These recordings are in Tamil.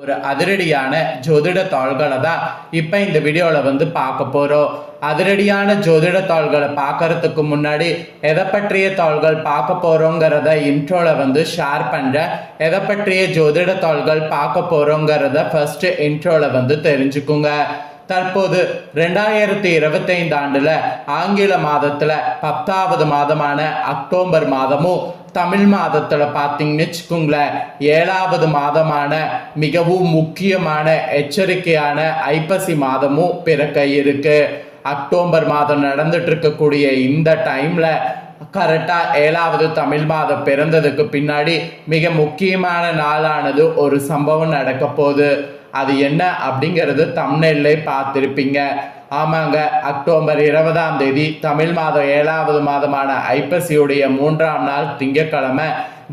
ஒரு அதிரடியான ஜோதிட தாள்களை தான் இப்போ இந்த வீடியோவில் வந்து பார்க்க போகிறோம் அதிரடியான ஜோதிட தாள்களை பார்க்கறதுக்கு முன்னாடி எதை பற்றிய தாள்கள் பார்க்க போகிறோங்கிறத இன்ட்ரோவில் வந்து ஷேர் பண்ணுறேன் எதை பற்றிய ஜோதிட தாள்கள் பார்க்க போகிறோங்கிறத ஃபஸ்ட்டு இன்ட்ரோவில் வந்து தெரிஞ்சுக்குங்க. தற்போது ரெண்டாயிரத்தி இருபத்தைந்து ஆண்டுல ஆங்கில மாதத்துல பத்தாவது மாதமான அக்டோபர் மாதமும் தமிழ் மாதத்துல பார்த்தீங்கன்னு வச்சுக்கோங்களேன் ஏழாவது மாதமான மிகவும் முக்கியமான எச்சரிக்கையான ஐப்பசி மாதமும் பிறக்க இருக்கு. அக்டோபர் மாதம் நடந்துட்டு இருக்கக்கூடிய இந்த டைம்ல கரெக்டாக ஏழாவது தமிழ் மாதம் பிறந்ததுக்கு பின்னாடி மிக முக்கியமான நாளானது ஒரு சம்பவம் நடக்க போகுது அது என்ன அப்படிங்கிறது தமிழ்நிலை பார்த்துருப்பீங்க. ஆமாங்க அக்டோபர் இருபதாம் தேதி தமிழ் மாதம் ஏழாவது மாதமான ஐப்பசியுடைய மூன்றாம் நாள் திங்கட்கிழமை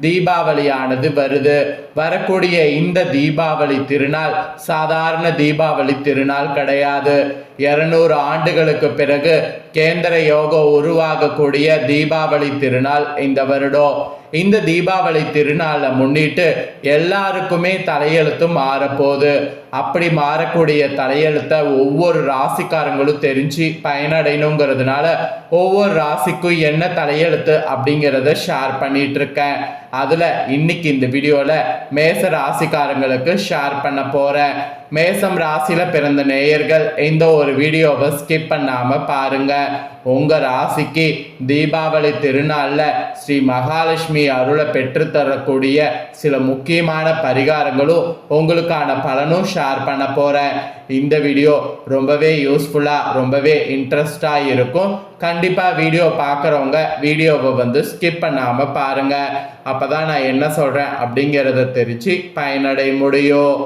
தீபாவளியானது வருது. வரக்கூடிய இந்த தீபாவளி திருநாள் சாதாரண தீபாவளி திருநாள் கிடையாது. இருநூறு ஆண்டுகளுக்கு பிறகு கேந்திர யோகம் உருவாகக்கூடிய தீபாவளி திருநாள் இந்த வருடம் இந்த தீபாவளி திருநாளை முன்னிட்டு எல்லாருக்குமே தலையெழுத்து மாறப்போகுது. அப்படி மாறக்கூடிய தலையெழுத்தை ஒவ்வொரு ராசிக்காரங்களும் தெரிஞ்சு பயனடையணுங்கிறதுனால ஒவ்வொரு ராசிக்கும் என்ன தலையெழுத்து அப்படிங்கிறத ஷேர் பண்ணிட்டு இருக்கேன் அதில் இன்னைக்கு இந்த வீடியோவில் மேச ராசிக்காரங்களுக்கு ஷேர் பண்ண போகிறேன் மேசம் ராசியில் பிறந்த நேயர்கள் இந்த ஒரு வீடியோவை ஸ்கிப் பண்ணாமல் பாருங்கள் உங்கள் ராசிக்கு தீபாவளி திருநாளில் ஸ்ரீ மகாலட்சுமி அருளை பெற்றுத்தரக்கூடிய சில முக்கியமான பரிகாரங்களும் உங்களுக்கான பலனும் ஷேர் பண்ண போகிறேன் இந்த வீடியோ ரொம்பவே யூஸ்ஃபுல்லாக ரொம்பவே இன்ட்ரெஸ்டாக இருக்கும். கண்டிப்பாக வீடியோ பார்க்குறவங்க வீடியோவை வந்து ஸ்கிப் பண்ணாமல் பாருங்கள் அப்போ தான் நான் என்ன சொல்கிறேன் அப்படிங்கிறத தெரிஞ்சு பயனடைய முடியும்.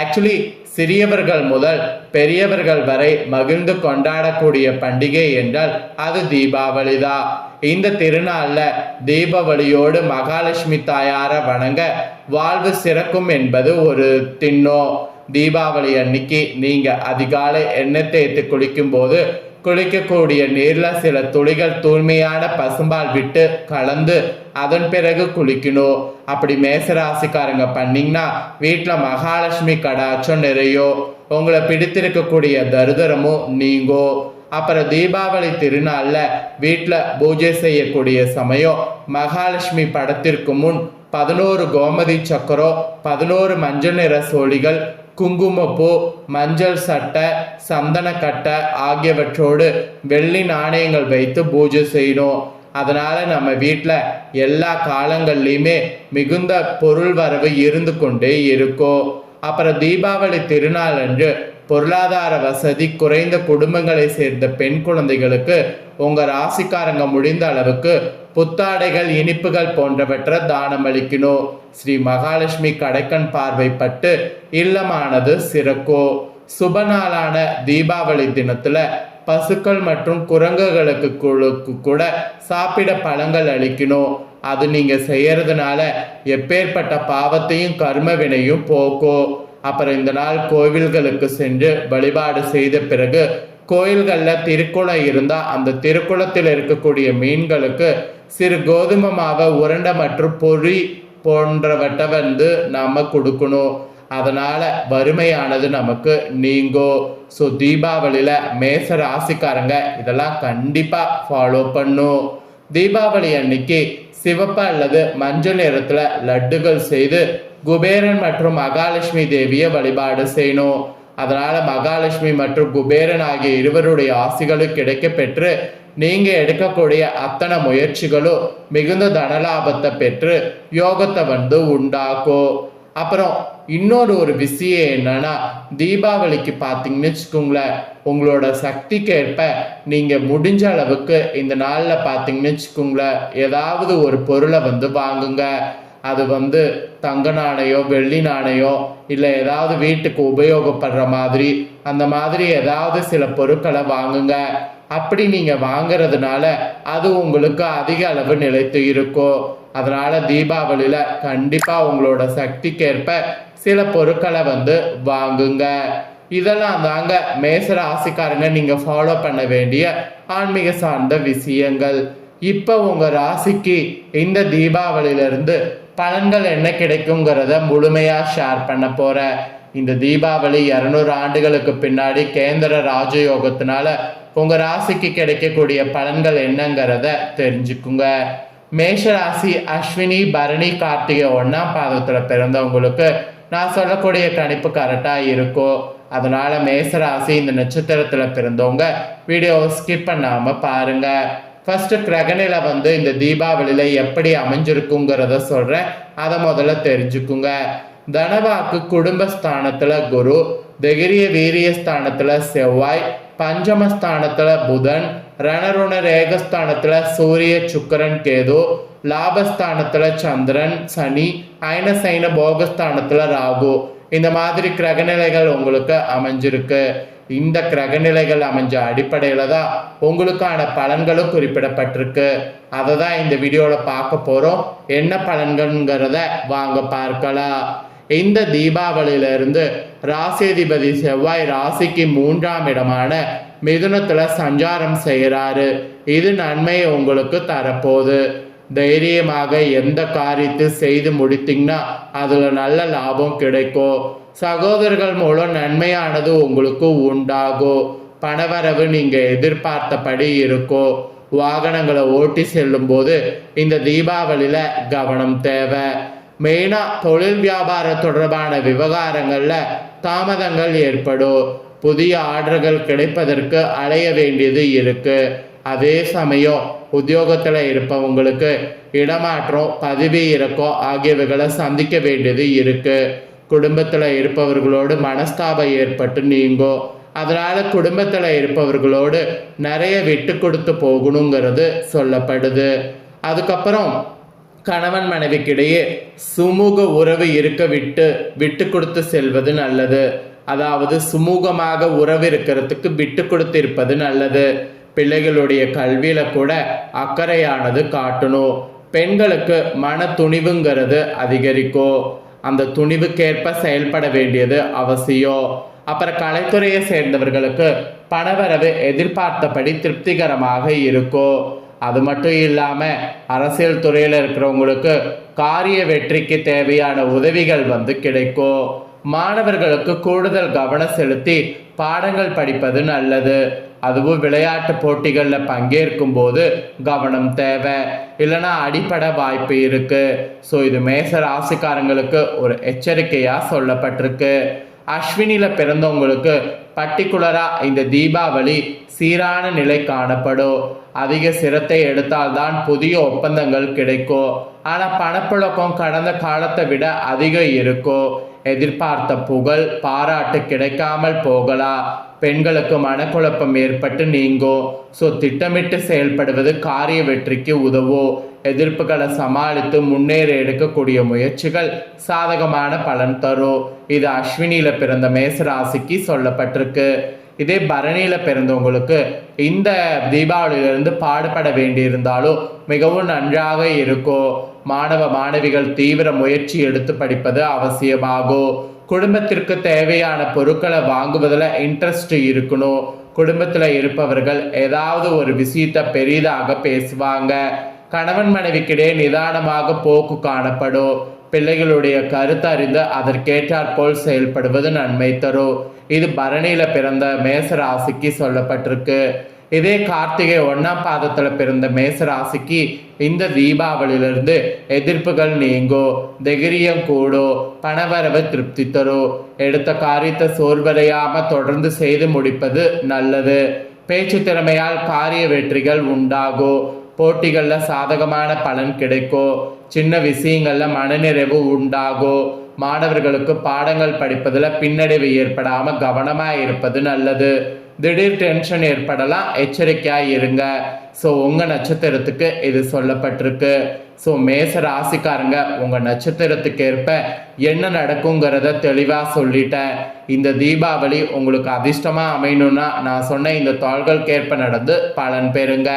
ஆக்சுவலி சிறியவர்கள் முதல் பெரியவர்கள் வரை மகிழ்ந்து கொண்டாடக்கூடிய பண்டிகை என்றால் அது தீபாவளி தான். இந்த திருநாளில் தீபாவளியோடு மகாலட்சுமி தாயாரை வணங்க வாழ்வு சிறக்கும் என்பது ஒரு திண்ணம் தீபாவளி அன்னைக்கு நீங்கள் அதிகாலை எண்ணெய் தேய்த்து குளிக்கும்போது குளிக்கக்கூடிய நீரில் சில துளிகள் தூய்மையான பசும்பால் விட்டு கலந்து அதன் பிறகு குளிக்கணும். அப்படி மேசராசிக்காரங்க பண்ணிங்கன்னா வீட்டில் மகாலட்சுமி கடாச்சம் நிறையோ உங்களை பிடித்திருக்கக்கூடிய தருதரமும் நீங்கோ. அப்புறம் தீபாவளி திருநாளில் வீட்டில் பூஜை செய்யக்கூடிய சமயம் மகாலட்சுமி படத்திற்கு முன் பதினோரு கோமதி சக்கரம் பதினோரு மஞ்சள் நிற சோழிகள் குங்குமப்பூ மஞ்சள் சட்டை சந்தனக்கட்டை ஆகியவற்றோடு வெள்ளி நாணயங்கள் வைத்து பூஜை செய்யணும். அதனால் நம்ம வீட்டில் எல்லா காலங்கள்லையுமே மிகுந்த பொருள் வரவு இருந்து கொண்டே இருக்கும். அப்புறம் தீபாவளி திருநாள் அன்று பொருளாதார வசதி குறைந்த குடும்பங்களை சேர்ந்த பெண் குழந்தைகளுக்கு உங்கள் ராசிக்காரங்க முடிந்த அளவுக்கு புத்தாடைகள் இனிப்புகள் போன்றவற்றை தானம் அளிக்கணும் ஸ்ரீ மகாலட்சுமி கடைக்கண் பார்வைப்பட்டு இல்லமானது சிறக்கோ. சுப நாளான தீபாவளி தினத்துல பசுக்கள் மற்றும் குரங்குகளுக்கு குழுக்கு கூட சாப்பிட பழங்கள் அளிக்கணும் அது நீங்க செய்யறதுனால எப்பேற்பட்ட பாவத்தையும் கர்ம வினையும் போக்கும் அப்புறம் இந்த நாள் கோவில்களுக்கு சென்று வழிபாடு செய்த பிறகு கோயில்களில் திருக்குளம் இருந்தால் அந்த திருக்குளத்தில் இருக்கக்கூடிய மீன்களுக்கு சிறு கோதுமை மாவை உருண்டை மற்றும் பொறி போன்றவற்றை வந்து நாம் கொடுக்கணும். அதனால் வறுமையானது நமக்கு நீங்கோ. ஸோ தீபாவளியில் மேச ராசிக்காரங்க இதெல்லாம் கண்டிப்பாக ஃபாலோ பண்ணும். தீபாவளி அன்னைக்கு சிவப்பு அல்லது மஞ்சள் நிறத்தில் லட்டுகள் செய்து குபேரன் மற்றும் மகாலட்சுமி தேவியை வழிபாடு செய்யணும். அதனால மகாலட்சுமி மற்றும் குபேரன் ஆகிய இருவருடைய ஆசிகளும் கிடைக்க பெற்று நீங்க எடுக்கக்கூடிய அத்தனை முயற்சிகளும் மிகுந்த தனலாபத்தை பெற்று யோகத்தை வந்து உண்டாக்கும் அப்புறம் இன்னொரு ஒரு விஷயம் என்னன்னா தீபாவளிக்கு பார்த்தீங்கன்னு வச்சுக்கோங்களேன் உங்களோட சக்திக்கேற்ப நீங்கள் முடிஞ்ச அளவுக்கு இந்த நாளில் பார்த்தீங்கன்னு வச்சுக்கோங்களேன் ஏதாவது ஒரு பொருளை வந்து வாங்குங்க. அது வந்து தங்க நாணயம் வெள்ளி நாணயம் இல்லை ஏதாவது வீட்டுக்கு உபயோகப்படுற மாதிரி அந்த மாதிரி ஏதாவது சில பொருட்களை வாங்குங்க. அப்படி நீங்கள் வாங்குறதுனால அது உங்களுக்கு அதிக அளவு நிலைத்து இருக்கும் அதனால் தீபாவளியில் கண்டிப்பாக உங்களோட சக்திக்கேற்ப சில பொருட்களை வந்து வாங்குங்க. இதெல்லாம் தாங்க மேச ராசிக்காரங்க நீங்கள் ஃபாலோ பண்ண வேண்டிய ஆன்மீக சார்ந்த விஷயங்கள். இப்போ உங்கள் ராசிக்கு இந்த தீபாவளியிலிருந்து பலன்கள் என்ன கிடைக்குங்கிறத முழுமையாக ஷேர் பண்ண போகிறேன் இந்த தீபாவளி இரநூறு ஆண்டுகளுக்கு பின்னாடி கேந்திர ராஜயோகத்தினால உங்க ராசிக்கு கிடைக்கக்கூடிய பலன்கள் என்னங்கிறத தெரிஞ்சுக்குங்க. மேஷ ராசி அஸ்வினி பரணி கார்த்திகை ஒண்ணாம் பாதத்துல பிறந்தவங்களுக்கு நான் சொல்லக்கூடிய கணிப்பு கரெக்டா இருக்கும். அதனால மேசராசி இந்த நட்சத்திரத்துல பிறந்தவங்க வீடியோ ஸ்கிப் பண்ணாம பாருங்க. ஃபஸ்ட்டு கிரகநிலை வந்து இந்த தீபாவளியில் எப்படி அமைஞ்சிருக்குங்கிறத சொல்கிறேன் அதை முதல்ல தெரிஞ்சுக்குங்க. தனவாக்கு குடும்பஸ்தானத்தில் குரு திகிரிய வீரிய ஸ்தானத்தில் செவ்வாய் பஞ்சமஸ்தானத்தில் புதன் ரணருண ரேகஸ்தானத்தில் சூரிய சுக்கரன் கேது லாபஸ்தானத்தில் சந்திரன் சனி ஐனசைன போகஸ்தானத்தில் ராகு. இந்த மாதிரி கிரகநிலைகள் உங்களுக்கு அமைஞ்சிருக்கு. இந்த கிரகநிலைகள் அமைஞ்ச அடிப்படையில் தான் உங்களுக்கான பலன்களும் குறிப்பிடப்பட்டிருக்கு. அதை தான் இந்த வீடியோவில் பார்க்க போகிறோம் என்ன பலன்கள்ங்கிறத வாங்க பார்க்கலாம். இந்த தீபாவளியில இருந்து செவ்வாய் ராசிக்கு மூன்றாம் இடமான மிதுனத்தில் சஞ்சாரம் செய்கிறாரு. இது நன்மையை உங்களுக்கு தரப்போகுது. தைரியமாக எந்த காரியத்தை செய்து முடித்தீங்கன்னா அதில் நல்ல லாபம் கிடைக்கும். சகோதரர்கள் மூலம் நன்மையானது உங்களுக்கு உண்டாகும். பணவரவு நீங்கள் எதிர்பார்த்தபடி இருக்கும். வாகனங்களை ஓட்டி செல்லும் போது இந்த தீபாவளியில் கவனம் தேவை. மெயினாக தொழில் வியாபாரம் தொடர்பான விவகாரங்களில் தாமதங்கள் ஏற்படும். புதிய ஆர்டர்கள் கிடைப்பதற்கு அலைய வேண்டியது இருக்குது அதே சமயம் உத்தியோகத்தில் இருப்பவங்களுக்கு இடமாற்றம் பதவி இறக்கம் ஆகியவைகளை சந்திக்க வேண்டியது இருக்குது குடும்பத்தில் இருப்பவர்களோடு மனஸ்தாபம் ஏற்பட்டு நீங்கும் அதனால் குடும்பத்தில் இருப்பவர்களோடு நிறைய விட்டு கொடுத்து போகணுங்கிறது சொல்லப்படுது. அதுக்கப்புறம் கணவன் மனைவிக்கிடையே சுமூக உறவு இருக்க விட்டு விட்டு கொடுத்து செல்வது நல்லது. அதாவது சுமூகமாக உறவு இருக்கிறதுக்கு விட்டு கொடுத்து இருப்பது நல்லது. பிள்ளைகளுடைய கல்வியில கூட அக்கறையானது காட்டணும். பெண்களுக்கு மன துணிவுங்கிறது அதிகரிக்கும். அந்த துணிவுக்கேற்ப செயல்பட வேண்டியது அவசியம். அப்புறம் கலைத்துறையை சேர்ந்தவர்களுக்கு பணவரவு எதிர்பார்த்தபடி திருப்திகரமாக இருக்கும். அது மட்டும் இல்லாமல் அரசியல் துறையில் இருக்கிறவங்களுக்கு காரிய வெற்றிக்கு தேவையான உதவிகள் வந்து கிடைக்கும். மாணவர்களுக்கு கூடுதல் கவனம் செலுத்தி பாடங்கள் படிப்பது நல்லது. அதுவும் விளையாட்டு போட்டிகளில் பங்கேற்கும் போது கவனம் தேவை. இல்லைன்னா அடிப்பட வாய்ப்பு இருக்குது ஸோ இது மேச ராசிக்காரங்களுக்கு ஒரு எச்சரிக்கையாக சொல்லப்பட்டிருக்கு. அஸ்வினியில் பிறந்தவங்களுக்கு பர்டிகுலராக இந்த தீபாவளி சீரான நிலை காணப்படும். அதிக சிரத்தை எடுத்தால்தான் புதிய ஒப்பந்தங்கள் கிடைக்கும். ஆனால் பணப்புழக்கம் கடந்த காலத்தை விட அதிகம் இருக்கும். எதிர்பார்த்த புகழ் பாராட்டு கிடைக்காமல் போகலாம். பெண்களுக்கு மனக்குழப்பம் ஏற்பட்டு நீங்கும். ஸோ திட்டமிட்டு செயல்படுவது காரிய வெற்றிக்கு உதவும். எதிர்ப்புகளை சமாளித்து முன்னேற எடுக்கக்கூடிய முயற்சிகள் சாதகமான பலன் தரும் இது அஸ்வினியில பிறந்த மேசராசிக்கு சொல்லப்பட்டிருக்கு. இதே பரணியில பிறந்தவங்களுக்கு இந்த தீபாவளியிலிருந்து பாடுபட வேண்டியிருந்தாலும் மிகவும் நன்றாக இருக்கும் மாணவ மாணவிகள் தீவிர முயற்சி எடுத்து படிப்பது அவசியமாகும் குடும்பத்திற்கு தேவையான பொருட்களை வாங்குவதில் இன்ட்ரெஸ்ட் இருக்கணும். குடும்பத்தில் இருப்பவர்கள் ஏதாவது ஒரு விஷயத்தை பெரிதாக பேசுவாங்க. கணவன் மனைவிக்கிடையே நிதானமாக போக்கு காணப்படும். பிள்ளைகளுடைய கருத்தறிந்து அதற்கேற்றாற்போல் செயல்படுவது நன்மை தரும். இது பரணியில பிறந்த மேச ராசிக்கு சொல்லப்பட்டிருக்கு. இதே கார்த்திகை ஒன்னாம் பாதத்துல பிறந்த மேச ராசிக்கு இந்த தீபாவளியிலிருந்து எதிர்ப்புகள் நீங்கும். திகிரியம் கூடும். பணவரவு திருப்தி தரும். எடுத்த காரியத்தை சோர்வடையாம தொடர்ந்து செய்து முடிப்பது நல்லது. பேச்சு திறமையால் காரிய வெற்றிகள் உண்டாகும். போட்டிகளில் சாதகமான பலன் கிடைக்கும் சின்ன விஷயங்களில் மனநிறைவு உண்டாகும் மாணவர்களுக்கு பாடங்கள் படிப்பதில் பின்னடைவு ஏற்படாமல் கவனமாக இருப்பது நல்லது. திடீர் டென்ஷன் ஏற்படலாம் எச்சரிக்கையாக இருங்க. ஸோ உங்கள் நட்சத்திரத்துக்கு இது சொல்லப்பட்டிருக்கு. ஸோ மேச ராசிக்காரங்க உங்கள் நட்சத்திரத்துக்கு ஏற்ப என்ன நடக்குங்கிறத தெளிவாக சொல்லிட்டேன். இந்த தீபாவளி உங்களுக்கு அதிர்ஷ்டமாக அமையணும்னா நான் சொன்ன இந்த தாள்களுக்கேற்ப நடந்து பலன் பெறுங்க.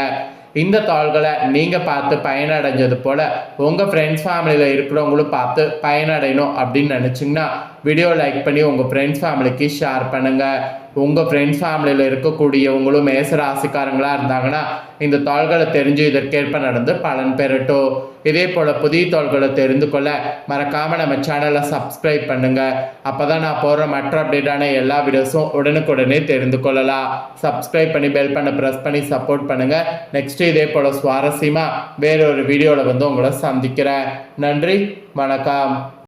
இந்த தாள்களை நீங்கள் பார்த்து பயனடைஞ்சது போல் உங்கள் ஃப்ரெண்ட்ஸ் ஃபேமிலியில் இருக்கிறவங்களும் பார்த்து பயனடையணும் அப்படின்னு நினச்சிங்கன்னா வீடியோ லைக் பண்ணி உங்கள் ஃப்ரெண்ட்ஸ் ஃபேமிலிக்கு ஷேர் பண்ணுங்கள் உங்கள் ஃப்ரெண்ட்ஸ் ஃபேமிலியில் இருக்கக்கூடியவங்களும் மேச ராசிக்காரங்களாக இருந்தாங்கன்னா இந்த தாள்களை தெரிஞ்சு இதற்கேற்ப நடந்து பலன் பெறட்டும். இதே போல் புதிய தாள்களை தெரிந்து கொள்ள மறக்காமல் நம்ம சேனலை சப்ஸ்கிரைப் பண்ணுங்கள் அப்போ தான் நான் போடுற மற்ற அப்டேட்டான எல்லா வீடியோஸும் உடனுக்குடனே தெரிந்து கொள்ளலாம். சப்ஸ்கிரைப் பண்ணி பெல் பண்ண ப்ரெஸ் பண்ணி சப்போர்ட் பண்ணுங்கள் நெக்ஸ்ட் இதே போல் சுவாரஸ்யமாக வேறொரு வீடியோவில் வந்து உங்களை சந்திக்கிறேன். நன்றி வணக்கம்.